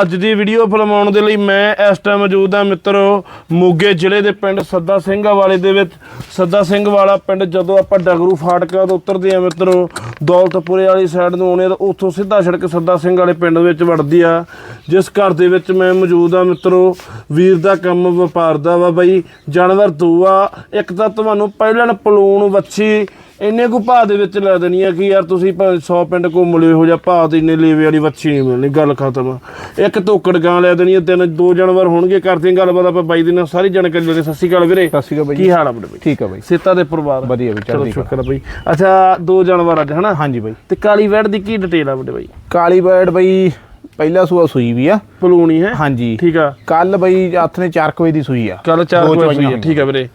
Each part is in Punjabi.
ਅੱਜ ਦੀ ਵੀਡੀਓ ਫਿਲਮਾਉਣ ਦੇ ਲਈ ਮੈਂ ਇਸ ਟਾਈਮ ਮੌਜੂਦ ਹਾਂ ਮਿੱਤਰੋ, ਮੋਗੇ ਜ਼ਿਲ੍ਹੇ ਦੇ ਪਿੰਡ ਸੱਦਾ ਸਿੰਘ ਵਾਲੇ ਦੇ ਵਿੱਚ ਸੱਦਾ ਸਿੰਘ ਵਾਲਾ ਪਿੰਡ ਜਦੋਂ ਆਪਾਂ ਡਗਰੂ ਫਾਟਕਾ ਤੋਂ ਉਤਰਦੇ ਆ ਮਿੱਤਰੋ, ਦੌਲਤਪੁਰੇ ਵਾਲੀ ਸਾਈਡ ਨੂੰ ਆਉਣੇ ਤਾਂ ਉੱਥੋਂ ਸਿੱਧਾ ਸੜਕ ਸੱਦਾ ਸਿੰਘ ਵਾਲੇ ਪਿੰਡ ਵਿੱਚ ਵੜਦੀ ਆ ਜਿਸ ਘਰ ਦੇ ਵਿੱਚ ਮੈਂ ਮੌਜੂਦ ਆ ਮਿੱਤਰੋ, ਵੀਰ ਦਾ ਕੰਮ ਵਪਾਰ ਦਾ ਵਾ ਬਾਈ, ਜਾਨਵਰ ਦੋ ਆ, ਇੱਕ ਤਾਂ ਤੁਹਾਨੂੰ ਪਹਿਲਣ ਪਲੂਣ ਵੱਛੀ ਇੰਨੇ ਕੁ ਭਾਅ ਦੇ ਵਿੱਚ ਲੈ ਦੇਣੀ ਆ ਕਿ ਯਾਰ ਤੁਸੀਂ ਭਾਵੇਂ 100 ਪਿੰਡ ਘੁੰਮ ਲਿਓ ਹੋ ਜਾਂ ਭਾਅ ਤੇ ਇੰਨੇ ਲੇਵੇ ਵਾਲੀ ਵੱਛੀ ਨਹੀਂ ਮਿਲਣੀ, ਗੱਲ ਖਤਮ ਆ। ਇੱਕ ਤੋਕੜ ਗਾਂ ਲੈ ਦੇਣੀ ਆ ਤਿੰਨ ਦੋ ਜਾਨਵਰ ਹੋਣਗੇ ਕਰਦੇ ਗੱਲਬਾਤ ਆਪਾਂ ਬਾਈ ਦੀ ਨਾਲ ਸਾਰੀ ਜਾਣਕਾਰੀ ਲੈਣੀ ਸਤਿ ਸ਼੍ਰੀ ਅਕਾਲ ਵੀਰੇ। ਸਤਿ ਸ਼੍ਰੀ ਅਕਾਲ ਬਾਈ ਕੀ ਹਾਲ ਆ ਬਾਈ? ਠੀਕ ਆ ਬਾਈ। ਸੇਤਾ ਦੇ ਪਰਿਵਾਰ। ਵਧੀਆ ਬਾਈ, ਚਲੋ ਕਲਾ। ਸ਼ੁਕਰ ਆ ਬਾਈ। ਅੱਛਾ ਦੋ ਜਾਨਵਰ ਅੱਜ ਹਨਾ? ਹਾਂਜੀ ਬਾਈ। ਤੇ ਕਾਲੀ ਵੈੜ ਦੀ ਕੀ ਡਿਟੇਲ ਆ ਬੜੇ ਬਾਈ? ਕਾਲੀ ਬਰਡ ਬਾਈ ਪਹਿਲਾ ਸੂਆ ਸੂਈ ਵੀ ਆ। ਪਲੂਣੀ ਹੈ? ਹਾਂਜੀ। ਠੀਕ ਆ। ਕੱਲ ਬਾਈ ਹੱਥ ਨੇ 4 ਵਜੇ ਦੀ ਸੂਈ ਆ। ਕੱਲ 4 ਦੋ ਵਜੇ ਹੋਈ ਆ। ਠੀਕ ਆ ਵੀਰੇ।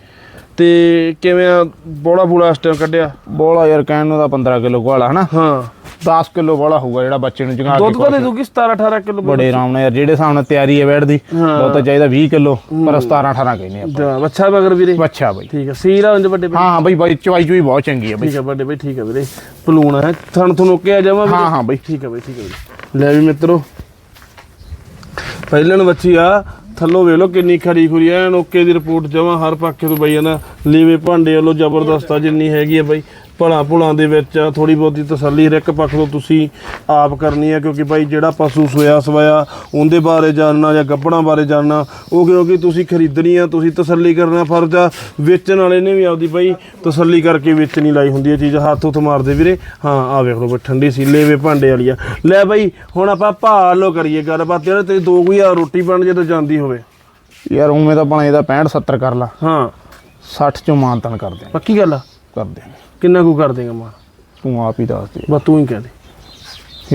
ਤੇ ਕਿਵੇਂ ਆ? ਬੋੜਾ ਬੂੜਾ ਇਸ ਟਾਈਮ ਕੱਢਿਆ? ਬੋਲਾ ਯਾਰ ਕਹਿਣ ਨੂੰ ਤਾਂ 15 ਕਿਲੋ ਵਾਲਾ ਹਨਾ? ਹਾਂ। 10 ਕਿਲੋ ਵਾਲਾ ਹੋਊਗਾ ਜਿਹੜਾ ਬੱਚੇ ਨੂੰ ਜਗਾ ਦੁੱਧ ਤਾਂ ਦੇ ਦੂਗੀ 17 18 ਕਿਲੋ ਬੜੇ ਆਰਾਮ ਨਾਲ ਯਾਰ ਜਿਹੜੇ ਹਿਸਾਬ ਨਾਲ ਤਿਆਰੀ ਹੈ ਬੈਡ ਦੀ ਹਾਂ। ਉਹ ਤਾਂ ਚਾਹੀਦਾ 20 ਕਿਲੋ ਪਰ 17 18 ਕਹਿੰਦੇ ਆਪਾਂ। ਅੱਛਾ ਮਗਰ ਵੀਰੇ। ਅੱਛਾ ਬਾਈ। ਠੀਕ ਆ ਸੀਰ ਆ ਉਂਝ ਵੱਡੇ ਬਾਈ ਹਾਂ ਹਾਂ ਬਾਈ ਬਾਈ ਚਵਾਈ ਚੁਈ ਬਹੁਤ ਚੰਗੀ ਆ ਬਾਈ। ਠੀਕ ਆ ਵੱਡੇ ਬਾਈ ਠੀਕ ਆ ਵੀਰੇ। ਪਲੂਣ ਹੈ ਥਣ ਤੁਹਾਨੂੰ ਕਿਹਾ ਜਾਵਾਂ ਹਾਂ ਹਾਂ ਬਾਈ। ਠੀਕ ਆ ਬਾਈ ਠੀਕ ਆ ਬਾਈ। ਲੈ ਵੀ ਮਿੱਤਰੋ। ਪਹਿਲਣ ਬੱਚੀ ਆ ਥੱਲੋਂ ਵੇਖ ਲਓ ਕਿੰਨੀ ਖਰੀ ਖੁਰੀ ਐ ਓਕੇ ਦੀ ਰਿਪੋਰਟ ਜਮਾ ਹਰ ਪਾਸੇ ਤੋਂ ਬਈ ਨਾ ਲੀਵੇ ਭਾਂਡੇ ਵੱਲੋਂ ਜ਼ਬਰਦਸਤ ਆ ਜਿੰਨੀ ਹੈਗੀ ਆ ਬਈ। ਭਲਾ ਭੁਲਾਂ ਦੇ ਵਿੱਚ ਥੋੜੀ ਬਹੁਤੀ ਤਸੱਲੀ ਹਰ ਇੱਕ ਪੱਖ ਤੋਂ ਤੁਸੀਂ ਆਪ ਕਰਨੀ ਆ ਕਿਉਂਕਿ ਬਾਈ ਜਿਹੜਾ ਪਸ਼ੂ ਸੋਇਆ ਸਵਾਇਆ ਉਹਦੇ ਬਾਰੇ ਜਾਣਨਾ ਜਾਂ ਗੱਭਣਾ ਬਾਰੇ ਜਾਣਨਾ ਉਹ ਕਿਉਂਕਿ ਤੁਸੀਂ ਖਰੀਦਣੀ ਆ ਤੁਸੀਂ ਤਸੱਲੀ ਕਰਨਾ ਫਰਜ਼ ਆ ਵੇਚਣ ਵਾਲੇ ਨੇ ਵੀ ਆਪਦੀ ਬਾਈ ਤਸੱਲੀ ਕਰਕੇ ਵੇਚਣੀ ਲਾਈ ਹੁੰਦੀ ਹੈ ਚੀਜ਼ ਹੱਥ ਉੱਤ ਮਾਰਦੇ ਵੀਰੇ। ਹਾਂ ਆ ਵੇਖ ਲਓ ਠੰਡੀ ਸੀ ਲੇਵੇ ਭਾਂਡੇ ਵਾਲੀ ਆ। ਲੈ ਬਾਈ ਹੁਣ ਆਪਾਂ ਭਾਲੋ ਕਰੀਏ ਗੱਲਬਾਤ ਯਾਰ ਤੇ ਦੋ ਕੁ ਹਜ਼ਾਰ ਰੋਟੀ ਬਣ ਜੇ ਤਾਂ ਜਾਂਦੀ ਹੋਵੇ। ਯਾਰ ਉਵੇਂ ਤਾਂ ਬਣਾ ਇਹਦਾ 65 70 ਕਰ ਲਾ। ਹਾਂ। 60 ਚੋਂ ਮਾਨਤਨ ਕਰ ਦੇ ਪੱਕੀ ਗੱਲ ਆ? ਕਰ ਦੇ ਕਿੰਨਾ ਕੁ ਕਰ ਦੇਗਾ ਮਾਂ? ਤੂੰ ਆਪ ਹੀ ਦੱਸ ਦੇ। ਬਸ ਤੂੰ ਹੀ ਕਹਿ ਦੇ।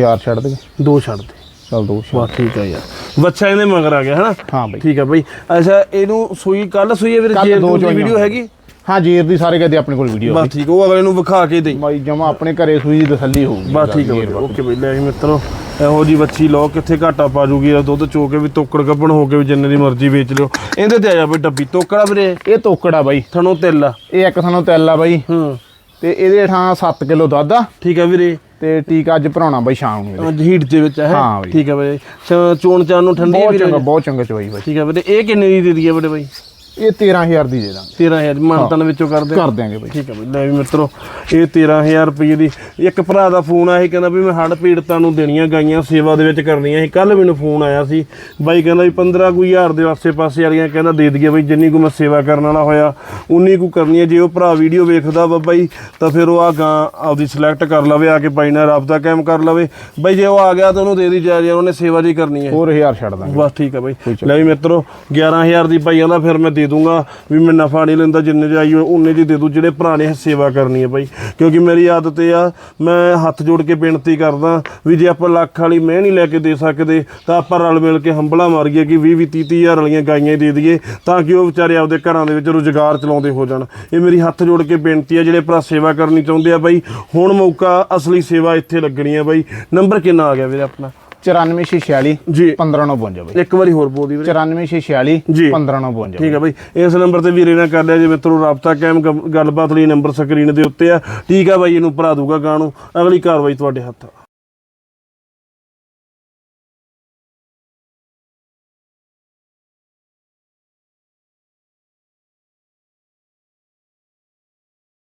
ਯਾਰ ਛੱਡ ਦੇ। ਦੋ ਛੱਡ ਦੇ। ਚੱਲ ਦੋ ਛੱਡ ਬਸ ਠੀਕ ਆ ਯਾਰ। ਬੱਚਾ ਇਹਦੇ ਮਗਰ ਆ ਗਿਆ ਹਨਾ? ਹਾਂ ਬਾਈ। ਠੀਕ ਆ ਬਾਈ। ਅੱਛਾ ਇਹਨੂੰ ਸੂਈ ਕੱਲ ਸੂਈ ਹੈ ਵੀਰੇ? ਕੱਲ੍ਹ ਜੇਰ ਦੋ ਦੋ ਦੀ ਚੋਈਆਂ। ਵੀਡੀਓ ਹੈਗੀ? ਹਾਂ ਜੀਰ ਦੀ ਸਾਰੇ ਕਹਦੇ ਆਪਣੇ ਕੋਲ ਵੀਡੀਓ ਬਸ ਠੀਕ ਉਹ ਅਗਲੇ ਨੂੰ ਵਿਖਾ ਕੇ ਦੇਈ। ਬਾਈ ਜਮਾ ਆਪਣੇ ਘਰੇ ਸੂਈ ਦੀ ਤਸੱਲੀ ਹੋਊਗੀ। ਬਸ ਠੀਕ ਹੈ ਬਾਈ। ਓਕੇ ਬਾਈ ਲੈ ਜੀ ਮਿੱਤਰੋ। ਇਹੋ ਜੀ ਬੱਚੀ ਲਓ ਕਿੱਥੇ ਘਾਟਾ ਪਾ ਜੂਗੀ ਇਹ ਦੁੱਧ ਚੋ ਕੇ ਵੀ ਤੋਕੜ ਗੱਪਣ ਹੋ ਕੇ ਵੀ ਜਿੰਨੇ ਦੀ ਮਰਜ਼ੀ ਵੇਚ ਲਿਓ। ਇਹਦੇ ਤੇ ਆ ਜਾ ਬਈ ਡੱਬੀ। ਤੋਕੜਾ ਵੀਰੇ ਇਹ ਤੋਕੜਾ ਬਾਈ ਥਣੋਂ ਤਿੱਲ ਆ। ਇਹ ਇੱਕ ਸਾਨੂੰ ਤਿੱਲ ਆ ਬਾਈ। ਹੂੰ। ਤੇ ਇਹਦੇ ਠਾਂ 7 ਕਿਲੋ ਦੁੱਧ ਆ। ਠੀਕ ਆ ਵੀਰੇ। ਤੇ ਟੀਕਾ ਅੱਜ ਭਰਾਉਣਾ ਬਾਈ ਸ਼ਾਮ ਨੂੰ ਇਹਦੇ। ਹੀਟ ਦੇ ਵਿੱਚ ਹੈ? ਬਾਈ। ਠੀਕ ਆ ਸ- ਚੋਣ ਚਾਣ ਨੂੰ ਠੰਡੀ ਬਹੁਤ ਚੰਗਾ ਬਹੁਤ ਚੰਗਾ ਚਵਾਈ ਬਾਈ। ਠੀਕ ਆ ਵੀਰੇ ਇਹ ਕਿੰਨੇ ਦੀ ਦੇ ਦਈਏ ਵੀਰੇ ਬਾਈ? ਇਹ 13000 ਦੀ ਦੇ ਦਾਂਗੇ। 13000 ਮਾਨਤਨ ਵਿੱਚੋਂ ਕਰਦੇ ਕਰ ਦਿਆਂਗੇ ਬਾਈ। ਠੀਕ ਆ ਬਈ। ਲੈ ਵੀ ਮਿੱਤਰੋ ਇਹ 13000 ਰੁਪਏ ਦੀ ਇੱਕ ਭਰਾ ਦਾ ਫੋਨ ਆਇਆ ਸੀ ਕਹਿੰਦਾ ਵੀ ਮੈਂ ਹੜ ਪੀੜਤਾਂ ਨੂੰ ਦੇਣੀਆਂ ਗਾਈਆਂ ਸੇਵਾ ਦੇ ਵਿੱਚ ਕਰਨੀਆਂ ਸੀ। ਕੱਲ ਮੈਨੂੰ ਫੋਨ ਆਇਆ ਸੀ। ਬਾਈ ਕਹਿੰਦਾ ਵੀ 15 ਕੁ ਹਜ਼ਾਰ ਦੇ ਆਸੇ ਪਾਸੇ ਵਾਲੀਆਂ ਕਹਿੰਦਾ ਦੇ ਦਈਏ ਬਈ ਜਿੰਨੀ ਕੁ ਮੈਂ ਸੇਵਾ ਕਰਨ ਵਾਲਾ ਹੋਇਆ ਉਨੀ ਕੁ ਕਰਨੀ ਹੈ। ਜੇ ਉਹ ਭਰਾ ਵੀਡੀਓ ਵੇਖਦਾ ਵਾ ਬਾਈ ਤਾਂ ਫਿਰ ਉਹ ਆ ਗਾਂ ਆਪਦੀ ਸਿਲੈਕਟ ਕਰ ਲਵੇ ਆ ਕੇ ਬਾਈ ਨਾਲ ਰਾਬਤਾ ਕਾਇਮ ਕਰ ਲਵੇ। ਬਾਈ ਜੇ ਉਹ ਆ ਗਿਆ ਤਾਂ ਉਹਨੂੰ ਦੇ ਦੀ ਜਾਇਜ਼ ਉਹਨੇ ਸੇਵਾ ਜੀ ਕਰਨੀ ਹੈ। ਹੋਰ 1000 ਛੱਡ ਦਾਂਗੇ। ਬਸ ਠੀਕ ਆ ਬਾਈ। ਲੈ ਵੀ ਮਿੱਤਰੋ 11000 ਦੀ ਪਾਈ ਆਂਦਾ ਫਿਰ ਮੈਂ ਦੇ ਦੂੰਗਾ ਵੀ ਮੈਂ ਨਫਾ ਨਹੀਂ ਲੈਂਦਾ, ਜਿੰਨੇ ਦੀ ਆਈ ਹੋਏ ਉਨੇ ਦੀ ਦੇ ਦੂੰ, ਜਿਹੜੇ ਭਰਾ ਨੇ ਸੇਵਾ ਕਰਨੀ ਹੈ ਬਾਈ। ਕਿਉਂਕਿ ਮੇਰੀ ਆਦਤ ਇਹ ਆ, ਮੈਂ ਹੱਥ ਜੋੜ ਕੇ ਬੇਨਤੀ ਕਰਦਾ ਵੀ ਜੇ ਆਪਾਂ ਲੱਖ ਵਾਲੀ ਮੈਂ ਨਹੀਂ ਲੈ ਕੇ ਦੇ ਸਕਦੇ, ਤਾਂ ਆਪਾਂ ਰਲ ਮਿਲ ਕੇ ਹੰਬਲਾ ਮਾਰੀਏ ਕਿ 20 20 30 ਹਜ਼ਾਰ ਵਾਲੀਆਂ ਗਾਈਆਂ ਦੇ ਦਈਏ, ਤਾਂ ਕਿ ਉਹ ਵਿਚਾਰੇ ਆਪਦੇ ਘਰਾਂ ਦੇ ਵਿੱਚ ਰੁਜ਼ਗਾਰ ਚਲਾਉਂਦੇ ਹੋ ਜਾਣ। ਇਹ ਮੇਰੀ ਹੱਥ ਜੋੜ ਕੇ ਬੇਨਤੀ ਆ, ਜਿਹੜੇ ਭਰਾ ਸੇਵਾ ਕਰਨੀ ਚਾਹੁੰਦੇ ਆ ਬਾਈ, ਹੁਣ ਮੌਕਾ ਅਸਲੀ ਸੇਵਾ ਇੱਥੇ ਲੱਗਣੀ ਆ ਬਾਈ। ਨੰਬਰ ਕਿੰਨਾ ਆ ਗਿਆ ਵੀਰੇ ਆਪਣਾ? 94646 ਜੀ। 1552 ਬਾਈ। ਇੱਕ ਵਾਰੀ ਹੋਰ ਬੋਲ ਦੀ ਵੀਰੇ। 94646 ਜੀ। 1552 ਠੀਕ ਹੈ ਬਈ। ਇਸ ਨੰਬਰ ਤੇ ਵੀਰੇ ਨਾਲ ਕਰ ਲਿਆ ਜੇ ਮਿੱਤਰੋ ਰਾਬਤਾ ਕਾਇਮ ਗੱਲਬਾਤ ਲਈ ਨੰਬਰ ਸਕਰੀਨ ਦੇ ਉੱਤੇ ਆ। ਠੀਕ ਆ ਬਾਈ ਇਹਨੂੰ ਭਰਾ ਦੂਗਾ ਗਾਂ ਨੂੰ ਅਗਲੀ ਕਾਰਵਾਈ ਤੁਹਾਡੇ ਹੱਥ ਆ।